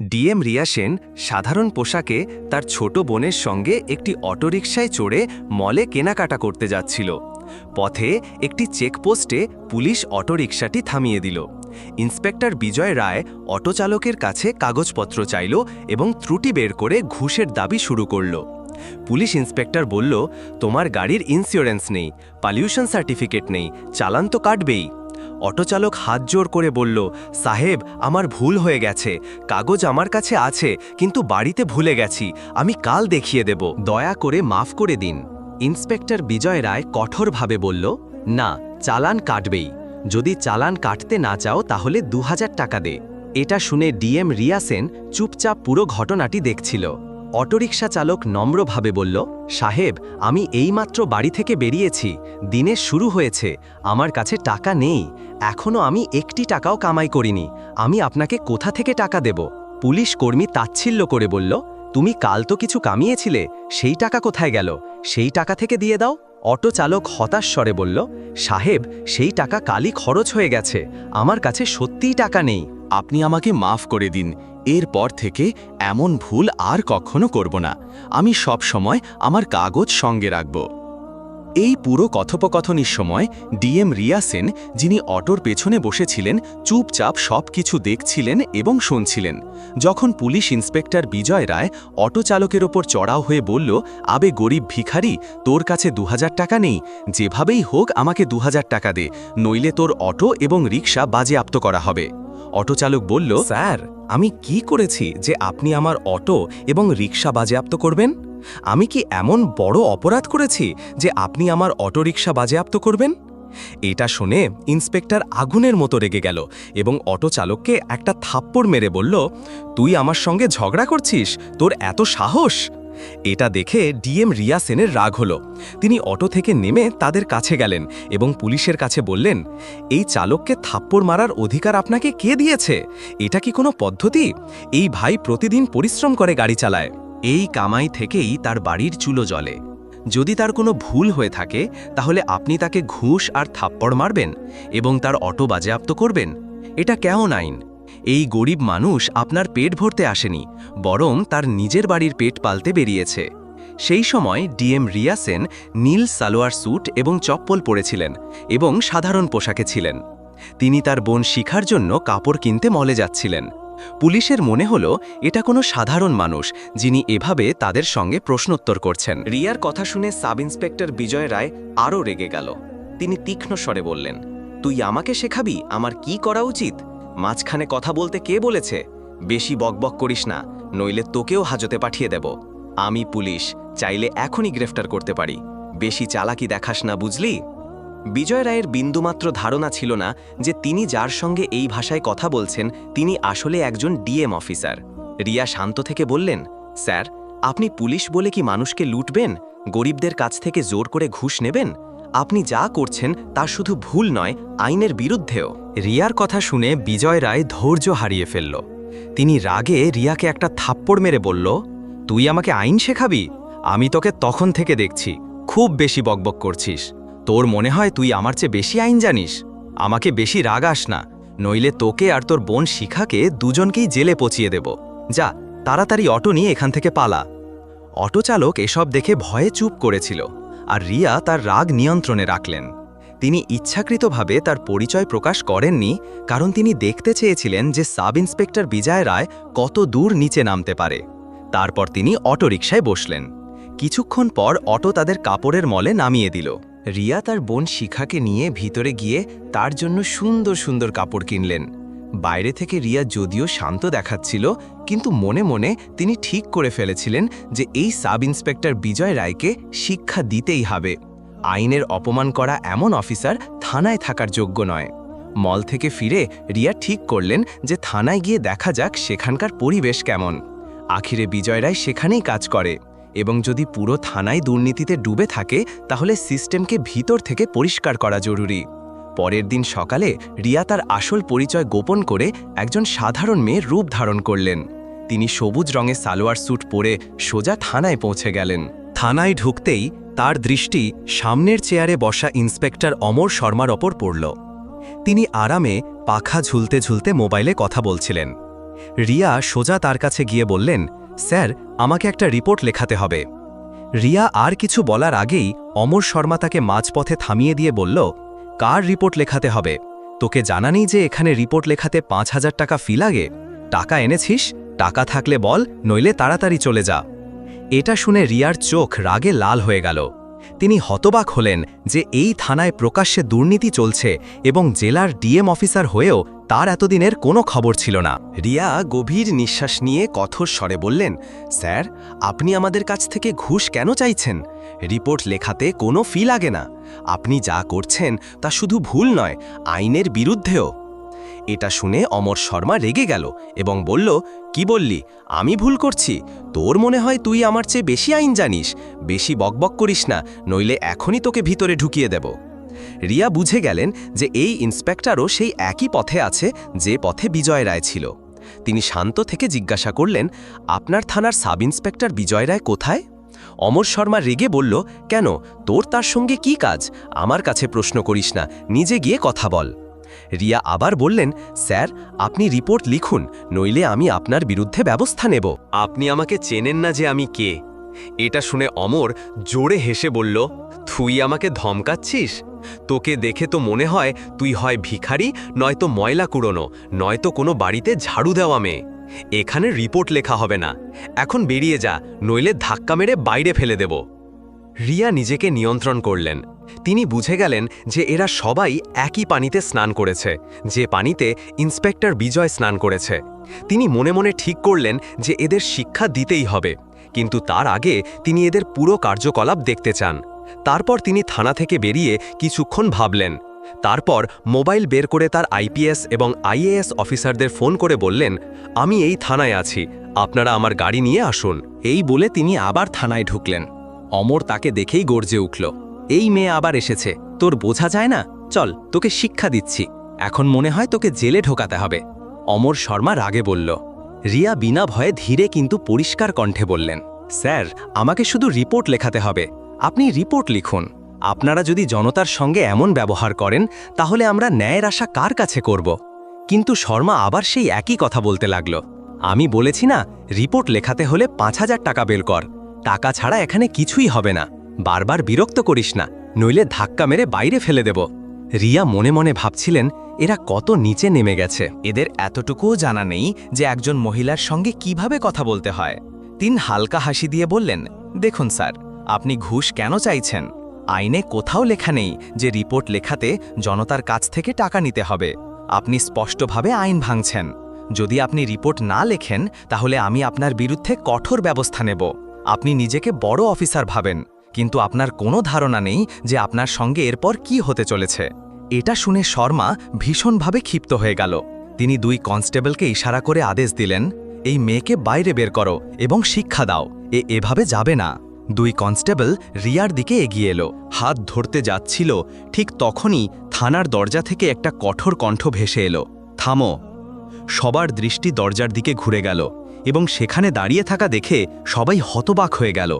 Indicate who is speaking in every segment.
Speaker 1: DM Riya Sen সাধারণ পোশাকে তার ছোট বোনের সঙ্গে একটি অটোরিকশায় চড়ে মলে কেনাকাটা করতে যাচ্ছিল। পথে একটি চেকপোস্টে পুলিশ অটোরিকশাটি থামিয়ে দিল। ইন্সপেক্টর বিজয় রায় অটো চালকের কাছে কাগজপত্র চাইল এবং ত্রুটি বের করে ঘুষের দাবি শুরু করল। পুলিশ ইন্সপেক্টর বলল, তোমার গাড়ির ইন্স্যুরেন্স নেই পলিউশন সার্টিফিকেট নেই, চালান তো কাটবেই। অটোচালক হাত জোর করে বলল, সাহেব, আমার ভুল হয়ে গেছে। কাগজ আমার কাছে আছে, কিন্তু বাড়িতে ভুলে গেছি। আমি কাল দেখিয়ে দেব। দয়া করে মাফ করে দিন। ইন্সপেক্টর বিজয় রায় কঠোরভাবে বলল, না, চালান কাটবেই। যদি চালান কাটতে না চাও, তাহলে দু হাজার টাকা দে। এটা শুনে ডিএম রিয়া সেন চুপচাপ পুরো ঘটনাটি দেখছিল। অটোরিকশা চালক নম্রভাবে বলল, সাহেব, আমি এইমাত্র বাড়ি থেকে বেরিয়েছি। দিনের শুরু হয়েছে। আমার কাছে টাকা নেই। এখনও আমি একটি টাকাও কামাই করিনি। আমি আপনাকে কোথা থেকে টাকা দেব? পুলিশ কর্মী তাচ্ছিল্য করে বলল, তুমি কাল তো কিছু কামিয়েছিলে। সেই টাকা কোথায় গেল? সেই টাকা থেকে দিয়ে দাও। অটো চালক হতাশ স্বরে বলল, সাহেব, সেই টাকা কালই খরচ হয়ে গেছে। আমার কাছে সত্যিই টাকা নেই।
Speaker 2: আপনি আমাকে মাফ করে দিন। এরপর থেকে এমন ভুল আর কখনো করব না। আমি সব সময় আমার কাগজ সঙ্গে রাখব। এই পুরো কথোপকথনের সময় ডিএম রিয়া সেন, যিনি অটোর পেছনে বসেছিলেন, চুপচাপ সব কিছু দেখছিলেন এবং শুনছিলেন। যখন police inspector Bijoy Roy auto চালকের ওপর চড়াও হয়ে বলল, আবে গরিব ভিখারি, তোর কাছে দু টাকা নেই। যেভাবেই হোক আমাকে দু টাকা দে, নইলে তোর অটো এবং রিক্সা বাজেয়াপ্ত করা হবে। অটোচালক বলল,
Speaker 1: স্যার, আমি কি করেছি যে আপনি আমার অটো এবং রিক্সা বাজেয়াপ্ত করবেন? আমি কি এমন বড় অপরাধ করেছি যে আপনি আমার অটোরিকশা বাজেয়াপ্ত করবেন? এটা শুনে ইন্সপেক্টর আগুনের মতো রেগে গেল এবং অটো চালককে একটা থাপ্পড় মেরে বলল, তুই আমার সঙ্গে ঝগড়া করছিস? তোর এত সাহস? এটা দেখে ডিএম রিয়া সেনের রাগ হলো। তিনি অটো থেকে নেমে তাদের কাছে গেলেন এবং পুলিশের কাছে বললেন, এই চালককে থাপ্পড় মারার অধিকার আপনাকে কে দিয়েছে? এটা কি কোনো পদ্ধতি? এই ভাই প্রতিদিন পরিশ্রম করে গাড়ি চালায়। এই কামাই থেকেই তার বাড়ির চুলো জলে যদি তার কোনো ভুল হয়ে থাকে, তাহলে আপনি তাকে ঘুষ আর থাপ্পড় মারবেন এবং তার অটো বাজেয়াপ্ত করবেন। এটা কেমন আইন? এই গরিব মানুষ আপনার পেট ভরতে আসেনি, বরং তার নিজের বাড়ির পেট পালতে বেরিয়েছে। সেই সময় ডিএম রিয়া সেন নীল সালোয়ার স্যুট এবং চপ্পল পরেছিলেন এবং সাধারণ পোশাকে ছিলেন। তিনি তার বোন শিখার জন্য কাপড় কিনতে মলে যাচ্ছিলেন। পুলিশের মনে হল, এটা কোনো সাধারণ মানুষ, যিনি এভাবে তাদের সঙ্গে প্রশ্নোত্তর করছেন। রিয়ার কথা শুনে সাব ইন্সপেক্টর বিজয় রায় আরও রেগে গেল। তিনি তীক্ষ্ণ স্বরে বললেন, তুই আমাকে শেখাবি? আমার কি করা উচিত? মাঝখানে কথা বলতে কে বলেছে? বেশি বকবক করিস না, নইলে তোকেও হাজতে পাঠিয়ে দেব। আমি পুলিশ, চাইলে এখনই গ্রেফতার করতে পারি। বেশি চালাকি দেখাস না, বুঝলি? বিজয় রায়ের বিন্দুমাত্র ধারণা ছিল না যে তিনি যার সঙ্গে এই ভাষায় কথা বলছেন, তিনি আসলে একজন ডিএম অফিসার। রিয়া শান্ত থেকে বললেন, স্যার, আপনি পুলিশ বলে কি মানুষকে লুটবেন? গরিবদের কাছ থেকে জোর করে ঘুষ নেবেন? আপনি যা করছেন তা শুধু ভুল নয়, আইনের বিরুদ্ধেও। রিয়ার কথা শুনে বিজয় রায় ধৈর্য হারিয়ে ফেলল। তিনি রাগে রিয়াকে একটা থাপ্পড় মেরে বলল, তুই আমাকে আইন শেখাবি? আমি তোকে তখন থেকে দেখছি। খুব বেশি বকবক করছিস। তোর মনে হয় তুই আমার চেয়ে বেশি আইন জানিস? আমাকে বেশি রাগ আস না। নইলে তোকে আর তোর বোন শিখাকে দুজনকেই জেলে পচিয়ে দেব। যা, তাড়াতাড়ি অটো নিয়ে এখান থেকে পালা। অটো চালক এসব দেখে ভয়ে চুপ করেছিল। আর রিয়া তার রাগ নিয়ন্ত্রণে রাখলেন। তিনি ইচ্ছাকৃতভাবে তার পরিচয় প্রকাশ করেননি, কারণ তিনি দেখতে চেয়েছিলেন যে সাব ইন্সপেক্টর বিজয় রায় কত দূর নিচে নামতে পারে। তারপর তিনি অটোরিকশায় বসলেন। কিছুক্ষণ পর অটো তাদের কাপড়ের মলে নামিয়ে দিল। রিয়া তার বোন শিখাকে নিয়ে ভিতরে গিয়ে তার জন্য সুন্দর সুন্দর কাপড় কিনলেন। বাইরে থেকে রিয়া যদিও শান্ত দেখাচ্ছিল, কিন্তু মনে মনে তিনি ঠিক করে ফেলেছিলেন যে এই সাব ইন্সপেক্টর বিজয় রায়কে শিক্ষা দিতেই হবে। আইনের অপমান করা এমন অফিসার থানায় থাকার যোগ্য নয়। মল থেকে ফিরে রিয়া ঠিক করলেন যে থানায় গিয়ে দেখা যাক সেখানকার পরিবেশ কেমন। আখিরে বিজয় রায় সেখানেই কাজ করে এবং যদি পুরো থানায় দুর্নীতিতে ডুবে থাকে, তাহলে সিস্টেমকে ভিতর থেকে পরিষ্কার করা জরুরি। পরের দিন সকালে রিয়া তার আসল পরিচয় গোপন করে একজন সাধারণ মেয়ের রূপ ধারণ করলেন। তিনি সবুজ রঙের সালোয়ার স্যুট পরে সোজা থানায় পৌঁছে গেলেন। থানায় ঢুকতেই তার দৃষ্টি সামনের চেয়ারে বসা ইন্সপেক্টর অমর শর্মার ওপর পড়ল। তিনি আরামে পাখা ঝুলতে ঝুলতে মোবাইলে কথা বলছিলেন। রিয়া সোজা তার কাছে গিয়ে বললেন, স্যার, আমাকে একটা রিপোর্ট লেখাতে হবে। রিয়া আর কিছু বলার আগেই অমর শর্মা তাকে মাঝপথে থামিয়ে দিয়ে বলল কার রিপোর্ট লেখাতে হবে? তোকে জানা নেই যে এখানে রিপোর্ট লেখাতে পাঁচ হাজার টাকা ফি লাগে? টাকা এনেছিস? টাকা থাকলে বল, নইলে তাড়াতাড়ি চলে যা। এটা শুনে রিয়ার চোখ রাগে লাল হয়ে গেল। তিনি হতবাক হলেন যে এই থানায় প্রকাশ্যে দুর্নীতি চলছে এবং জেলার ডিএম অফিসার হয়েও তার এতদিনের কোনো খবর ছিল না। রিয়া গভীর নিঃশ্বাস নিয়ে কঠোর স্বরে বললেন, স্যার, আপনি আমাদের কাছ থেকে ঘুষ কেন চাইছেন? রিপোর্ট লেখাতে কোনো ফি লাগে না। আপনি যা করছেন তা শুধু ভুল নয়, আইনের বিরুদ্ধেও। এটা শুনে অমর শর্মা রেগে গেল এবং বলল, কি বললি? আমি ভুল করছি। তোর মনে হয় তুই আমার চেয়ে বেশি আইন জানিস। বেশি বকবক করিস না, নইলে এখনই তোকে ভিতরে ঢুকিয়ে দেব। রিয়া বুঝে গেলেন যে এই ইন্সপেক্টরও সেই একই পথে আছে যে পথে বিজয় রায় ছিল। তিনি শান্ত থেকে জিজ্ঞাসা করলেন, আপনার থানার সাব ইন্সপেক্টর বিজয় রায় কোথায়? অমর শর্মা রেগে বলল, কেন? তোর তার সঙ্গে কি কাজ? আমার কাছে প্রশ্ন করিস না। নিজে গিয়ে কথা বল। রিয়া আবার বললেন, স্যার, আপনি রিপোর্ট লিখুন, নইলে আমি আপনার বিরুদ্ধে ব্যবস্থা নেব। আপনি আমাকে চেনেন না যে আমি কে? এটা শুনে অমর জোরে হেসে বলল, তুই আমাকে ধমকাচ্ছিস? তোকে দেখে তো মনে হয় তুই হয় ভিখারি, নয়তো ময়লা কুড়োনো, নয়তো কোনো বাড়িতে ঝাড়ু দেওয়া মেয়ে। এখানে রিপোর্ট লেখা হবে না। এখন বেরিয়ে যা, নইলে ধাক্কা মেরে বাইরে ফেলে দেব। রিয়া নিজেকে নিয়ন্ত্রণ করলেন। তিনি বুঝে গেলেন যে এরা সবাই একই পানিতে স্নান করেছে, যে পানিতে ইন্সপেক্টর বিজয় স্নান করেছে। তিনি মনে মনে ঠিক করলেন যে এদের শিক্ষা দিতেই হবে, কিন্তু তার আগে তিনি এদের পুরো কার্যকলাপ দেখতে চান। তারপর তিনি থানা থেকে বেরিয়ে কিছুক্ষণ ভাবলেন। তারপর মোবাইল বের করে তার আইপিএস এবং আইএএস অফিসারদের ফোন করে বললেন, আমি এই থানায় আছি, আপনারা আমার গাড়ি নিয়ে আসুন। এই বলে তিনি আবার থানায় ঢুকলেন। অমর তাকে দেখেই গর্জে উঠল। এই মেয়ে আবার এসেছে। তোর বোঝা যায় না? চল, তোকে শিক্ষা দিচ্ছি। এখন মনে হয় তোকে জেলে ঢোকাতে হবে। অমর শর্মা রাগে বলল, রিয়া বিনা ভয়ে ধীরে কিন্তু পরিষ্কার কণ্ঠে বললেন, স্যার, আমাকে শুধু রিপোর্ট লেখাতে হবে। আপনি রিপোর্ট লিখুন। আপনারা যদি জনতার সঙ্গে এমন ব্যবহার করেন, তাহলে আমরা ন্যায়ের আশা কার কাছে করব? কিন্তু শর্মা আবার সেই একই কথা বলতে লাগল, আমি বলেছি না, রিপোর্ট লেখাতে হলে পাঁচ হাজার টাকা বের কর। টাকা ছাড়া এখানে কিছুই হবে না। বারবার বিরক্ত করিস না, নইলে ধাক্কা মেরে বাইরে ফেলে দেব। রিয়া মনে মনে ভাবছিলেন, এরা কত নিচে নেমে গেছে। এদের এতটুকুও জানা নেই যে একজন মহিলার সঙ্গে কীভাবে কথা বলতে হয়। তিন হালকা হাসি দিয়ে বললেন, দেখুন স্যার, আপনি ঘুষ কেন চাইছেন? আইনে কোথাও লেখা নেই যে রিপোর্ট লেখাতে জনতার কাছ থেকে টাকা নিতে হবে। আপনি স্পষ্টভাবে আইন ভাঙছেন। যদি আপনি রিপোর্ট না লেখেন, তাহলে আমি আপনার বিরুদ্ধে কঠোর ব্যবস্থা নেব। আপনি নিজেকে বড় অফিসার ভাবেন। কিন্তু আপনার কোনো ধারণা নেই যে আপনার সঙ্গে এরপর কি হতে চলেছে। এটা শুনে শর্মা ভীষণভাবে ক্ষিপ্ত হয়ে গেল। তিনি দুই কনস্টেবলকে ইশারা করে আদেশ দিলেন, এই মেয়েকে বাইরে বের করো এবং শিক্ষা দাও, এ এভাবে যাবে না। দুই কনস্টেবল রিয়ার দিকে এগিয়ে এলো। হাত ধরতে যাচ্ছিল, ঠিক তখনই থানার দরজা থেকে একটা কঠোর কণ্ঠ ভেসে এলো, থামো। সবার দৃষ্টি দরজার দিকে ঘুরে গেল এবং সেখানে দাঁড়িয়ে থাকা দেখে সবাই হতবাক হয়ে গেল।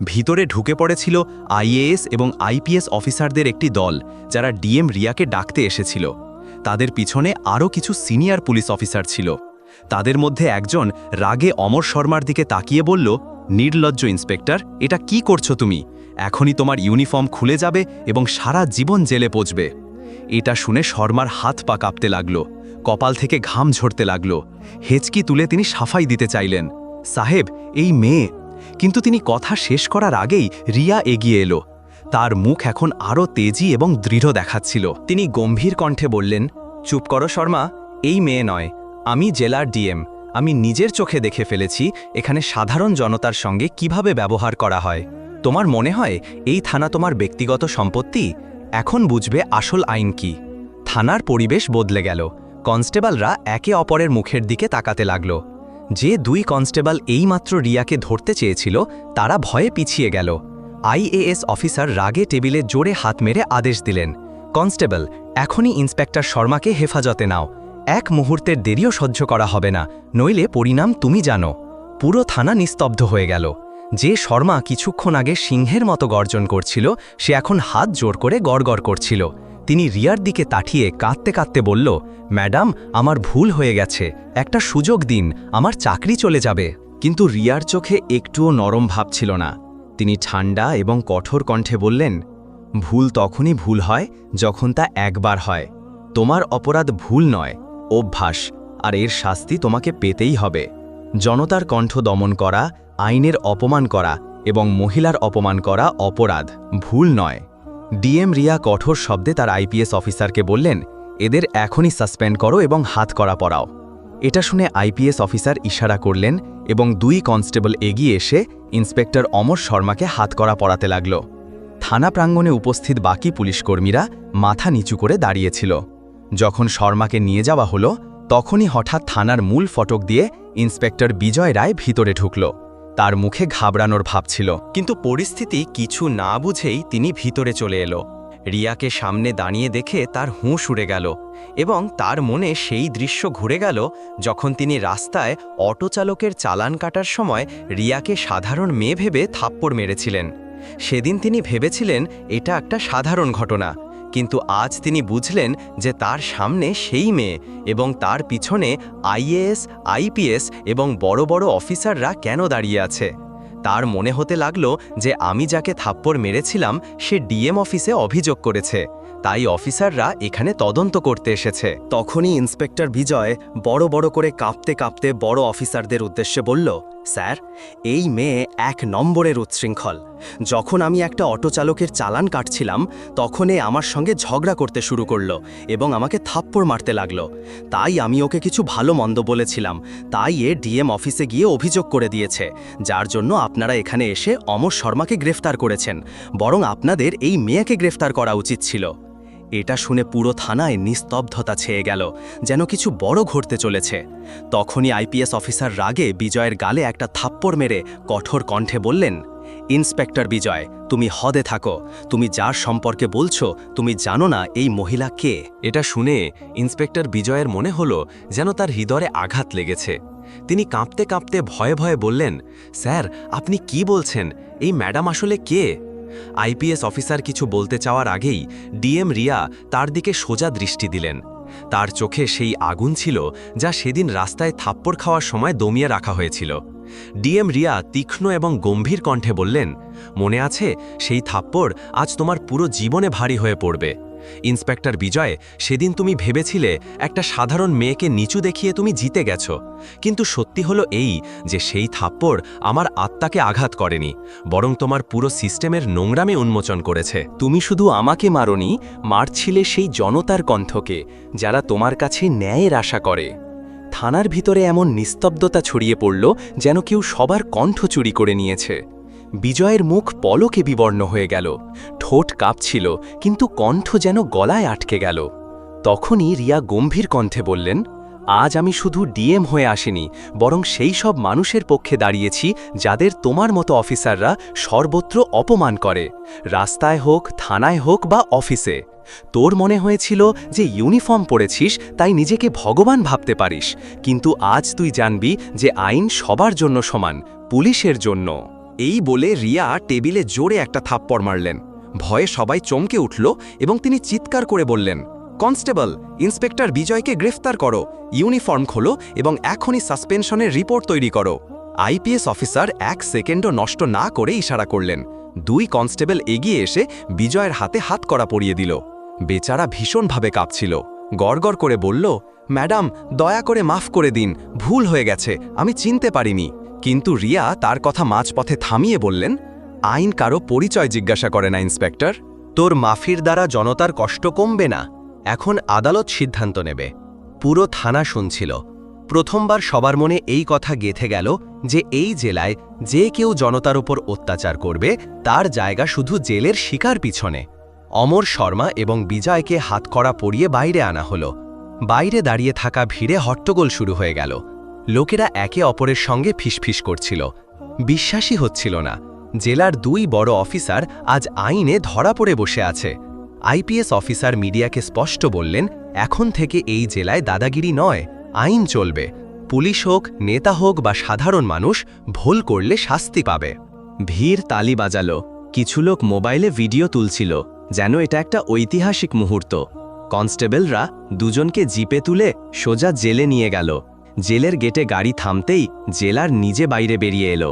Speaker 1: ভিতরে ঢুকে পড়েছিল আইএএস এবং আইপিএস অফিসারদের একটি দল, যারা ডিএম রিয়াকে ডাকতে এসেছিল। তাদের পিছনে আরও কিছু সিনিয়র পুলিশ অফিসার ছিল। তাদের মধ্যে একজন রাগে অমর শর্মার দিকে তাকিয়ে বলল, নির্লজ্জ ইন্সপেক্টর, এটা কি করছ তুমি? এখনই তোমার ইউনিফর্ম খুলে যাবে এবং সারা জীবন জেলে পচবে। এটা শুনে শর্মার হাত পা কাঁপতে লাগল, কপাল থেকে ঘাম ঝরতে লাগল। হেঁচকি তুলে তিনি সাফাই দিতে চাইলেন। সাহেব, এই মেয়ে কিন্তু তিনি কথা শেষ করার আগেই রিয়া এগিয়ে এলো। তার মুখ এখন আরও তেজি এবং দৃঢ় দেখাচ্ছিল। তিনি গম্ভীর কণ্ঠে বললেন, চুপ করো শর্মা, এই মেয়ে নয়। আমি জেলার ডিএম। আমি নিজের চোখে দেখে ফেলেছি এখানে সাধারণ জনতার সঙ্গে কীভাবে ব্যবহার করা হয়। তোমার মনে হয় এই থানা তোমার ব্যক্তিগত সম্পত্তি? এখন বুঝবে আসল আইন কি। থানার পরিবেশ বদলে গেল। কনস্টেবলরা একে অপরের মুখের দিকে তাকাতে লাগল। যে দুই কনস্টেবল এইমাত্র রিয়াকে ধরতে চেয়েছিল, তারা ভয়ে পিছিয়ে গেল। আইএএস অফিসার রাগে টেবিলে জোরে হাত মেরে আদেশ দিলেন, কনস্টেবল, এখনই ইন্সপেক্টর শর্মাকে হেফাজতে নাও। এক মুহূর্তের দেরিও সহ্য করা হবে না, নইলে পরিণাম তুমি জানো। পুরো থানা নিস্তব্ধ হয়ে গেল। যে শর্মা কিছুক্ষণ আগে সিংহের মতো গর্জন করছিল, সে এখন হাত জোর করে গড়গড় করছিল। তিনি রিয়ার দিকে তাঠিয়ে কাঁদতে কাঁদতে বলল, ম্যাডাম, আমার ভুল হয়ে গেছে। একটা সুযোগ দিন, আমার চাকরি চলে যাবে। কিন্তু রিয়ার চোখে একটুও নরম ভাব ছিল না। তিনি ঠান্ডা এবং কঠোর কণ্ঠে বললেন, ভুল তখনই ভুল হয় যখন তা একবার হয়। তোমার অপরাধ ভুল নয়, অভ্যাস, আর এর শাস্তি তোমাকে পেতেই হবে। জনতার কণ্ঠ দমন করা, আইনের অপমান করা এবং মহিলার অপমান করা অপরাধ, ভুল নয়। ডিএম রিয়া কঠোর শব্দে তার আইপিএস অফিসারকে বললেন, এদের এখনই সাসপেন্ড করো এবং হাত করা পড়াও এটা শুনে আইপিএস অফিসার ইশারা করলেন এবং দুই কনস্টেবল এগিয়ে এসে ইন্সপেক্টর অমর শর্মাকে হাত করা পড়াতে লাগল। থানা প্রাঙ্গণে উপস্থিত বাকি পুলিশকর্মীরা মাথা নিচু করে দাঁড়িয়েছিল। যখন শর্মাকে নিয়ে যাওয়া হলো, তখনই হঠাৎ থানার মূল ফটক দিয়ে ইন্সপেক্টর বিজয় রায় ভিতরে ঢুকল। তার মুখে ঘাবড়ানোর ভাব ছিল। কিন্তু পরিস্থিতি কিছু না বুঝেই তিনি ভিতরে চলে এলো। রিয়াকে সামনে দাঁড়িয়ে দেখে তার হুঁশ উড়ে গেল এবং তার মনে সেই দৃশ্য ঘুরে গেল যখন তিনি রাস্তায় অটো চালকের চালান কাটার সময় রিয়াকে সাধারণ মেয়ে ভেবে থাপ্পড় মেরেছিলেন। সেদিন তিনি ভেবেছিলেন, এটা একটা সাধারণ ঘটনা। কিন্তু আজ তিনি বুঝলেন যে তার সামনে সেই মেয়ে এবং তার পিছনে আইএএস, আইপিএস এবং বড় বড় অফিসাররা কেন দাঁড়িয়ে আছে। তার মনে হতে লাগল যে আমি যাকে থাপ্পড় মেরেছিলাম, সে ডিএম অফিসে অভিযোগ করেছে। তাই অফিসাররা এখানে তদন্ত করতে এসেছে। তখনই ইন্সপেক্টর বিজয় বড় বড় করে কাঁপতে কাঁপতে বড় অফিসারদের উদ্দেশ্যে বলল স্যার, এই মেয়ে এক নম্বরের উচ্ছৃঙ্খল। যখন আমি একটা অটো চালকের চালান কাটছিলাম তখন এ আমার সঙ্গে ঝগড়া করতে শুরু করল এবং আমাকে থাপ্পড় মারতে লাগল। তাই আমি ওকে কিছু ভালো মন্দ বলেছিলাম। তাই এ ডিএম অফিসে গিয়ে অভিযোগ করে দিয়েছে, যার জন্য আপনারা এখানে এসে অমর শর্মাকে গ্রেফতার করেছেন। বরং আপনাদের এই মেয়েকে গ্রেফতার করা উচিত ছিল। এটা শুনে পুরো থানায় নিস্তব্ধতা ছেয়ে গেল, যেন কিছু বড় ঘটতে চলেছে। তখনই আইপিএস অফিসার রাগে বিজয়ের গালে একটা থাপ্পড় মেরে কঠোর কণ্ঠে বললেন, ইন্সপেক্টর বিজয়, তুমি হদে থাকো। তুমি যার সম্পর্কে বলছো, তুমি জানো না এই মহিলা কে?
Speaker 2: এটা শুনে ইন্সপেক্টর বিজয়ের মনে হলো যেন তার হৃদয়ে আঘাত লেগেছে। তিনি কাঁপতে কাঁপতে ভয়ে ভয়ে বললেন, স্যার, আপনি কি বলছেন? এই ম্যাডাম আসলে কে? আইপিএস অফিসার কিছু বলতে চাওয়ার আগেই ডিএম রিয়া তার দিকে সোজা দৃষ্টি দিলেন। তার চোখে সেই আগুন ছিল যা সেদিন রাস্তায় থাপ্পড় খাওয়ার সময় দমিয়ে রাখা হয়েছিল। ডিএম রিয়া তীক্ষ্ণ এবং গম্ভীর কণ্ঠে বললেন, মনে আছে, সেই থাপ্পড় আজ তোমার পুরো জীবনে ভারী হয়ে পড়বে। ইন্সপেক্টর বিজয়, সেদিন তুমি ভেবেছিলে একটা সাধারণ মেয়েকে নিচু দেখিয়ে তুমি জিতে গেছ। কিন্তু সত্যি হলো এই যে সেই থাপ্পড় আমার আত্মাকে আঘাত করেনি, বরং তোমার পুরো সিস্টেমের নোংরামে উন্মোচন করেছে।
Speaker 1: তুমি শুধু আমাকে মারনি, মারছিলে সেই জনতার কণ্ঠকে, যারা তোমার কাছে ন্যায়ের আশা করে। থানার ভিতরে এমন নিস্তব্ধতা ছড়িয়ে পড়ল যেন কেউ সবার কণ্ঠ চুরি করে নিয়েছে। বিজয়ের মুখ পলকে বিবর্ণ হয়ে গেল। ঠোঁট কাঁপছিল, কিন্তু কণ্ঠ যেন গলায় আটকে গেল। তখনই রিয়া গম্ভীর কণ্ঠে বললেন, আজ আমি শুধু ডিএম হয়ে আসিনি, বরং সেই সব মানুষের পক্ষে দাঁড়িয়েছি যাদের তোমার মতো অফিসাররা সর্বত্র অপমান করে, রাস্তায় হোক, থানায় হোক বা অফিসে। তোর মনে হয়েছিল যে ইউনিফর্ম পরেছিস, তাই নিজেকে ভগবান ভাবতে পারিস, কিন্তু আজ তুই জানবি যে আইন সবার জন্য সমান, পুলিশের জন্য। এই বলে রিয়া টেবিলে জোরে একটা থাপ্পড় মারলেন। ভয়ে সবাই চমকে উঠল এবং তিনি চিৎকার করে বললেন, কনস্টেবল, ইন্সপেক্টর বিজয়কে গ্রেফতার করো, ইউনিফর্ম খোলো এবং এখনই সাসপেনশনের রিপোর্ট তৈরি করো। আইপিএস অফিসার এক সেকেন্ডও নষ্ট না করে ইশারা করলেন। দুই কনস্টেবল এগিয়ে এসে বিজয়ের হাতে হাত করা পরিয়ে দিল। বেচারা ভীষণভাবে কাঁপছিল। গড়গড় করে বলল, ম্যাডাম, দয়া করে মাফ করে দিন, ভুল হয়ে গেছে, আমি চিনতে পারিনি। কিন্তু রিয়া তার কথা মাঝপথে থামিয়ে বললেন, আইন কারও পরিচয় জিজ্ঞাসা করে না, ইন্সপেক্টর। তোর মাফির দ্বারা জনতার কষ্ট কমবে না। এখন আদালত সিদ্ধান্ত নেবে। পুরো থানা শুনছিল। প্রথমবার সবার মনে এই কথা গেথে গেল যে এই জেলায় যে কেউ জনতার উপর অত্যাচার করবে, তার জায়গা শুধু জেলের শিকার পিছনে। অমর শর্মা এবং বিজয়কে হাতকড়া পরিয়ে বাইরে আনা হলো। বাইরে দাঁড়িয়ে থাকা ভিড়ে হট্টগোল শুরু হয়ে গেল। লোকেরা একে অপরের সঙ্গে ফিসফিস করছিল। বিশ্বাসই হচ্ছিল না। জেলার দুই বড় অফিসার আজ আইনে ধরা পড়ে বসে আছে। আইপিএস অফিসার মিডিয়াকে স্পষ্ট বললেন, এখন থেকে এই জেলায় দাদাগিরি নয়, আইন চলবে। পুলিশ হোক, নেতা হোক বা সাধারণ মানুষ, ভুল করলে শাস্তি পাবে। ভিড় তালি বাজালো। কিছু লোক মোবাইলে ভিডিও তুলছিল, যেন এটা একটা ঐতিহাসিক মুহূর্ত। কনস্টেবলরা দুজনকে জিপে তুলে সোজা জেলে নিয়ে গেল। জেলের গেটে গাড়ি থামতেই জেলার নিজে বাইরে বেরিয়ে এলো।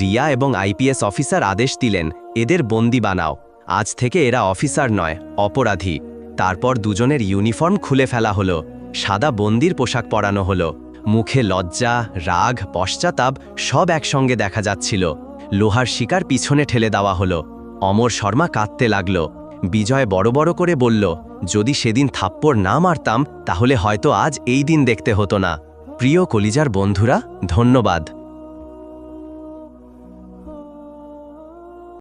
Speaker 1: রিয়া এবং আইপিএস অফিসার আদেশ দিলেন, এদের বন্দি বানাও। আজ থেকে এরা অফিসার নয়, অপরাধী। তারপর দুজনের ইউনিফর্ম খুলে ফেলা হলো। সাদা বন্দির পোশাক পরানো হলো। মুখে লজ্জা, রাগ, পশ্চাতাপ সব একসঙ্গে দেখা যাচ্ছিল। লোহার শিকার পিছনে ঠেলে দেওয়া হলো। অমর শর্মা কাঁদতে লাগল। বিজয় বড় বড় করে বলল, যদি সেদিন থাপ্পড় না মারতাম, তাহলে হয়তো আজ এই দিন দেখতে হতো না। প্রিয় কলিজার বন্ধুরা ধন্যবাদ।